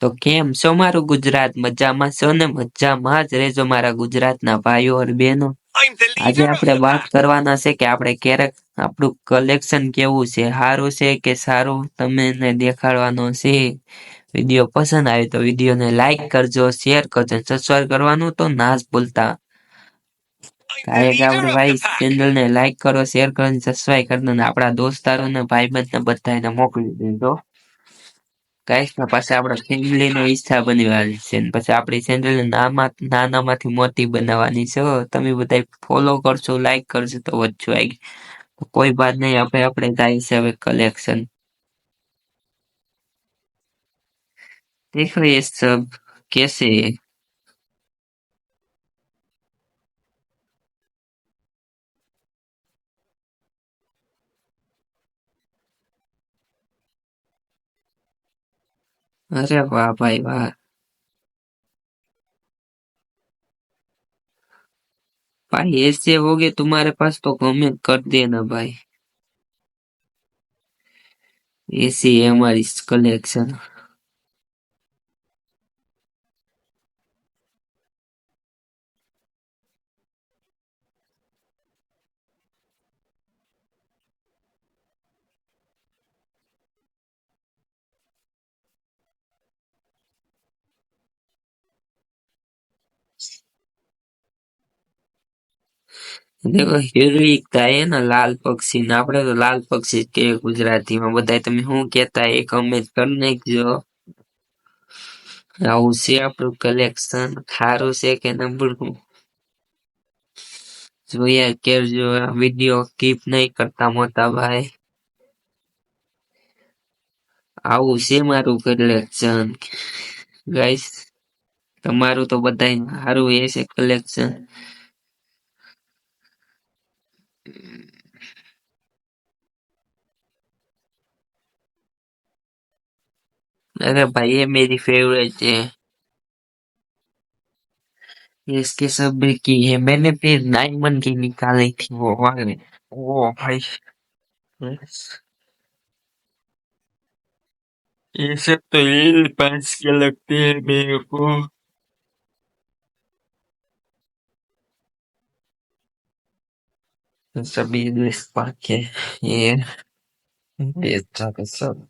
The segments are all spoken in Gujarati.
તો કેમ છો મારું ગુજરાત મજામાં છો ને મજામાં જ રહેજો મારા ગુજરાતના ભાઈઓ અને બહેનો આજે આપણે વાત કરવાના છે કે આપણે ક્યારેક આપણું કલેક્શન કેવું છે સારું છે કે સારું તમને દેખાડવાનો છે વિડીયો પસંદ આવે તો વિડીયોને લાઈક કરજો શેર કરજો સબસ્ક્રાઈબ કરવાનું તો ના જ ભૂલતા કારણ કે આપણે ભાઈ ચેનલને લાઈક કરો શેર કરો સબસ્ક્રાઈબ કરી દો આપણા દોસ્તારોને ભાઈબંધને બધાને મોકલી દેજો કાંઈક પાસે આપણે ફેમિલીનો હિસ્સા બનવાની છે પછી આપણી ચેનલ નાનામાંથી મોટી બનાવવાની છે તમે બધા ફોલો કરશો લાઈક કરશો તો વધશું આઈ કોઈ વાત નહીં આપણે આપણે જાય છે હવે કલેક્શન દેખો એ સબ કેસે अरे वाह भाई वाह! भाई ऐसे हो गए तुम्हारे पास तो कमेंट कर देना भाई ऐसी हमारी कलेक्शन એ લોકો હિરિકા એના લાલ પક્ષી આપણે તો લાલ પક્ષી કે ગુજરાતીમાં બધાય તમે શું કહેતાય કમેજ કરને જો rau se approval collection tharo se kenam bul jo ya ke jo video keep નહી કરતા મોતાવાએ આવો સે મારું કલેક્શન ગાઈસ તમારું તો બધાય સારું એસે કલેક્શન अरे भाई ये मेरी फेवरेट है इसके सब की है मैंने फिर डायमंड की निकाली थी वो वाले वो भाई ये सब तो रील पास के लगते हैं मेरे को सभी रिस्क पाके ये ये अच्छा सब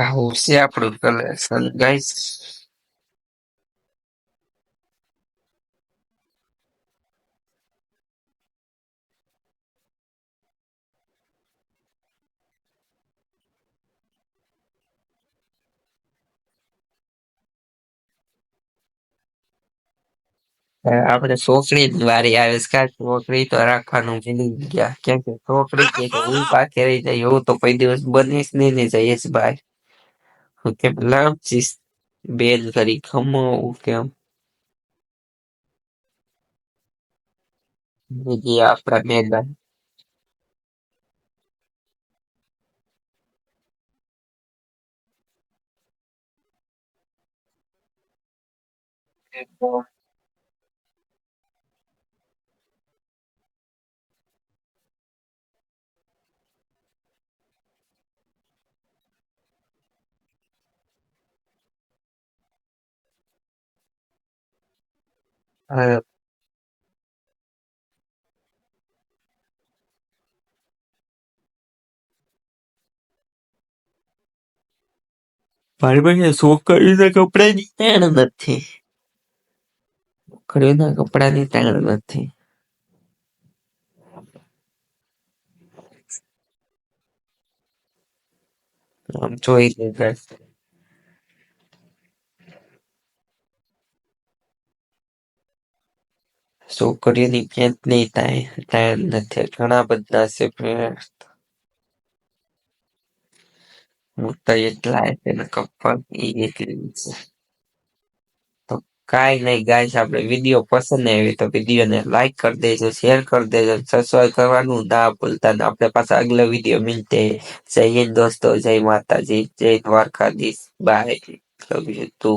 આવું છે આપણું કલેક્શન ગાઈસ આપણે છોકરી વારી આવે છોકરી તો રાખવાનું ભૂલી ગયા કેમ કે છોકરી કે હું પાકે રહી જાય એવું તો કોઈ દિવસ બનીશ નહીં ને જયેશ ભાઈ Qanyanchis qillqaynikaqmi uqam millkapata melan. Evet. બાર્બરને છોકરીના કપડાની તાણ નથી છોકરીઓના કપડાની તાણ નથી આમ જોઈ લીધા સો કુડી દીપ્યન લેતા હે તને ઘણા બધા સે ફ્રેન્ડ મું તૈયાર લાઈક કરો ફક ઈ ઈ તો કાઈ નઈ ગાઈસ આપડે વિડિયો પસંદ આવે તો વિડિયોને લાઈક કરી દેજો શેર કરી દેજો સબસ્ક્રાઇબ કરવાનું ના ભૂલતા ને આપણે પાછા અગલે વિડિયો मिलते જઈએ દોસ્તો જય માતાજી જય દ્વારકાધીશ બાય તો